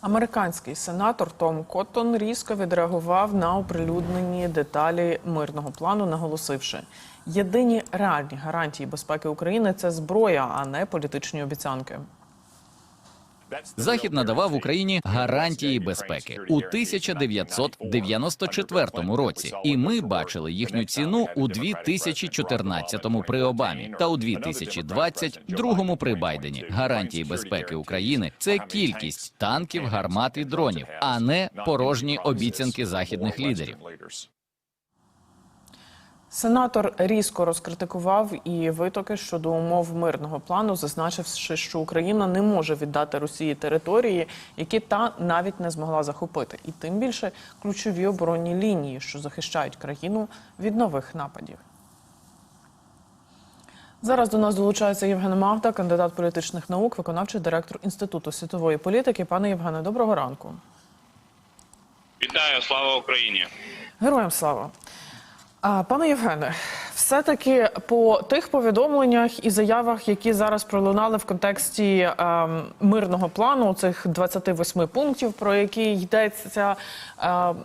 Американський сенатор Том Коттон різко відреагував на оприлюднені деталі мирного плану, наголосивши, єдині реальні гарантії безпеки України це зброя, а не політичні обіцянки. Захід надавав Україні гарантії безпеки у 1994 році, і ми бачили їхню ціну у 2014 при Обамі та у 2022 при Байдені. Гарантії безпеки України це кількість танків, гармат і дронів, а не порожні обіцянки західних лідерів. Сенатор різко розкритикував і витоки щодо умов мирного плану, зазначивши, що Україна не може віддати Росії території, які та навіть не змогла захопити, і тим більше ключові оборонні лінії, що захищають країну від нових нападів. Зараз до нас долучається Євген Мавда, кандидат політичних наук, виконавчий директор Інституту світової політики. Пане Євгене, доброго ранку. Вітаю, слава Україні! Героям слава. Пане Євгене, все-таки по тих повідомленнях і заявах, які зараз пролунали в контексті ем, мирного плану, цих 28 пунктів, про які йдеться. ем,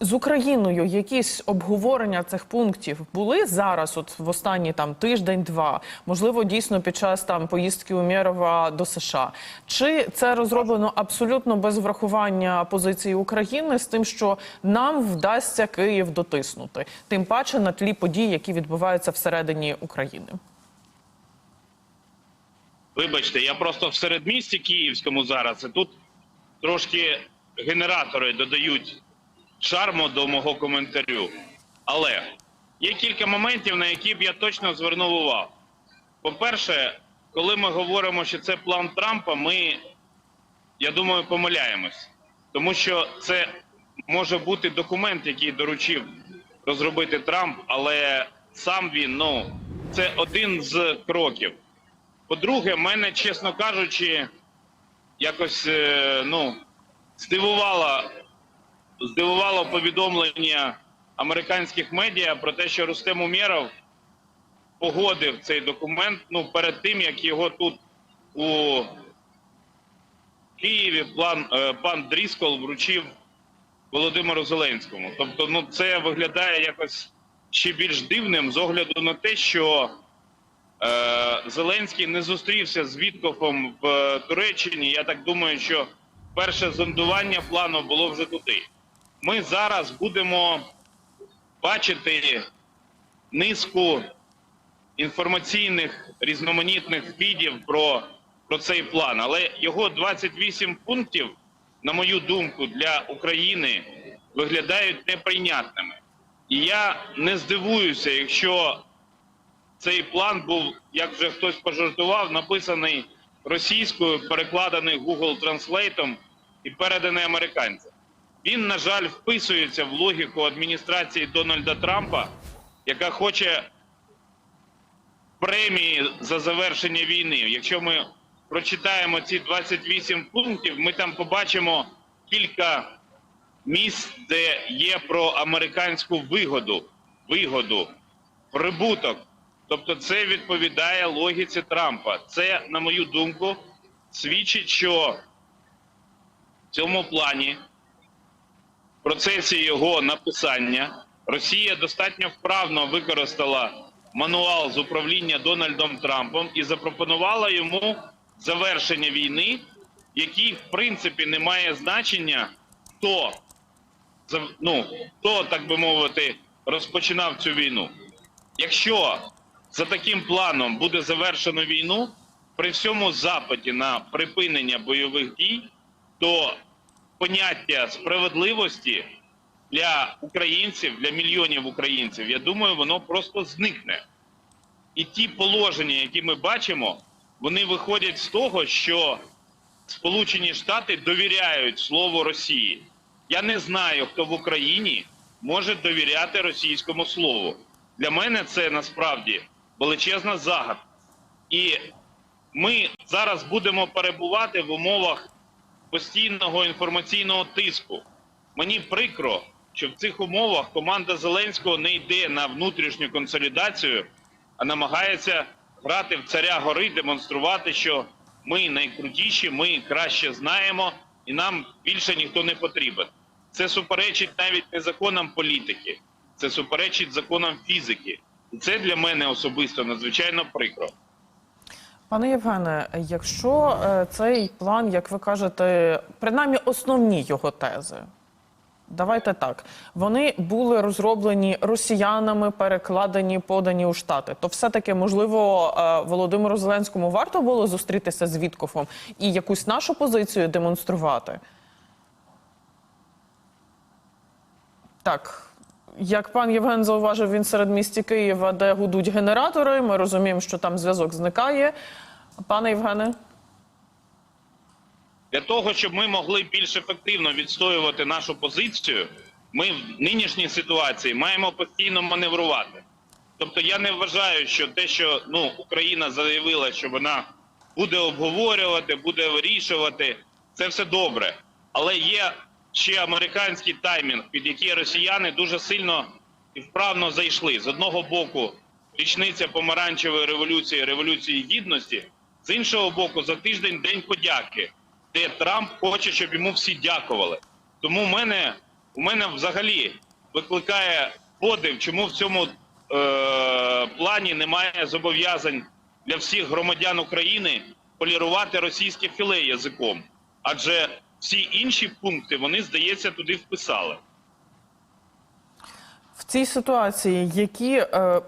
з Україною якісь обговорення цих пунктів були зараз, от в останні там тиждень-два, можливо, дійсно під час там поїздки Умєрова до США. Чи це розроблено абсолютно без врахування позиції України з тим, що нам вдасться Київ дотиснути, тим паче на тлі подій, які відбуваються всередині України? Вибачте, я просто в середмісті Київському зараз, і тут трошки генератори додають шарму до мого коментарю. Але є кілька моментів, на які б я точно звернув увагу. По-перше, коли ми говоримо, що це план Трампа, ми, я думаю, помиляємось. Тому що це може бути документ, який доручив розробити Трамп, але сам він, ну, це один з кроків. По-друге, мене, чесно кажучи, якось е, ну, здивувало, здивувало повідомлення американських медіа про те, що Рустем Умєров погодив цей документ ну, перед тим, як його тут у Києві план, е, пан Дріскол вручив Володимиру Зеленському. Тобто, ну, це виглядає якось ще більш дивним з огляду на те, що Е, Зеленський не зустрівся з Віткофом в е, Туреччині. Я так думаю, що перше зондування плану було вже туди. Ми зараз будемо бачити низку інформаційних різноманітних фідів про, про цей план. Але його 28 пунктів, на мою думку, для України виглядають неприйнятними. І я не здивуюся, якщо цей план був, як вже хтось пожартував, написаний російською, перекладений Google Translate і переданий американцям. Він, на жаль, вписується в логіку адміністрації Дональда Трампа, яка хоче премії за завершення війни. Якщо ми прочитаємо ці 28 пунктів, ми там побачимо кілька місць, де є про американську вигоду, вигоду, прибуток. Тобто, це відповідає логіці Трампа. Це, на мою думку, свідчить, що в цьому плані, процесі його написання, Росія достатньо вправно використала мануал з управління Дональдом Трампом і запропонувала йому завершення війни, який, в принципі, не має значення, хто, ну, хто, так би мовити, розпочинав цю війну. Якщо за таким планом буде завершено війну при всьому запиті на припинення бойових дій, то поняття справедливості для українців, для мільйонів українців, я думаю, воно просто зникне. І ті положення, які ми бачимо, вони виходять з того, що Сполучені Штати довіряють слову Росії. Я не знаю, хто в Україні може довіряти російському слову. Для мене це насправді величезна загадка. І ми зараз будемо перебувати в умовах постійного інформаційного тиску. Мені прикро, що в цих умовах команда Зеленського не йде на внутрішню консолідацію, а намагається грати в царя гори, демонструвати, що ми найкрутіші, ми краще знаємо, і нам більше ніхто не потрібен. Це суперечить навіть не законам політики, це суперечить законам фізики. І це для мене особисто надзвичайно прикро. Пане Євгене, якщо е, цей план, як ви кажете, принаймні основні його тези. Давайте так. Вони були розроблені росіянами, перекладені, подані у штати. То все-таки, можливо, е, Володимиру Зеленському варто було зустрітися з Віткофом і якусь нашу позицію демонструвати. Так. Як пан Євген зауважив, він серед місті Києва, де гудуть генератори. Ми розуміємо, що там зв'язок зникає. Пане Євгене, Для того, щоб ми могли більш ефективно відстоювати нашу позицію, ми в нинішній ситуації маємо постійно маневрувати. Тобто я не вважаю, що те, що ну, Україна заявила, що вона буде обговорювати, буде вирішувати, це все добре. Але є ще американський таймінг, під який росіяни дуже сильно і вправно зайшли. З одного боку, річниця помаранчевої революції, революції гідності, з іншого боку, за тиждень день подяки, де Трамп хоче, щоб йому всі дякували. Тому в мене, у мене взагалі викликає подив, чому в цьому е, плані немає зобов'язань для всіх громадян України полірувати російське філе язиком. Адже всі інші пункти вони, здається, туди вписали. в цій ситуації які е,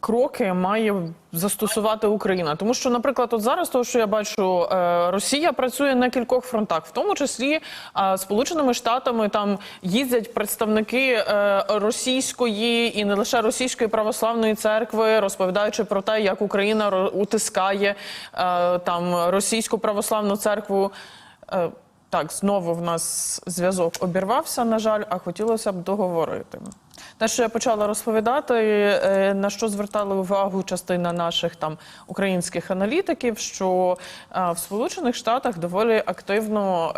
кроки має застосувати Україна? Тому що, наприклад, от зараз, того, що я бачу, е, Росія працює на кількох фронтах, в тому числі е, Сполученими Штатами там їздять представники е, російської і не лише російської православної церкви, розповідаючи про те, як Україна утискає е, там російську православну церкву. Е, так, знову в нас зв'язок обірвався, на жаль, а хотілося б договорити. Те, що я почала розповідати, е, на що звертали увагу частина наших там українських аналітиків, що е, в Сполучених Штатах доволі активно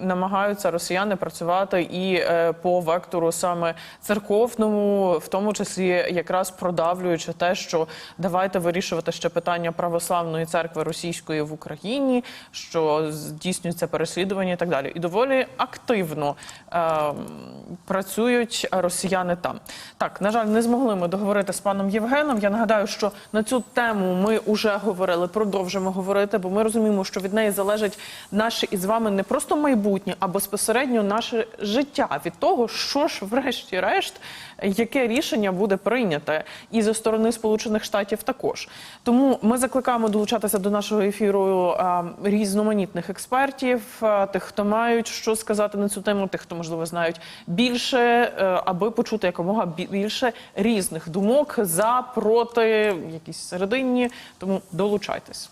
е, намагаються росіяни працювати і по вектору саме церковному, в тому числі якраз продавлюючи те, що давайте вирішувати ще питання православної церкви російської в Україні, що здійснюється переслідування і так далі. І доволі активно е, працюють росіяни там. Так, на жаль, не змогли ми договорити з паном Євгеном. Я нагадаю, що на цю тему ми вже говорили, продовжимо говорити, бо ми розуміємо, що від неї залежить наше із вами не просто майбутнє, а безпосередньо наше життя від того, що ж, врешті-решт, яке рішення буде прийняте і зі сторони Сполучених Штатів також. Тому ми закликаємо долучатися до нашого ефіру а, різноманітних експертів, а, тих, хто мають що сказати на цю тему, тих, хто можливо знають більше, е, аби почути якомога бі- більше різних думок за проти, якісь серединні. Тому долучайтесь.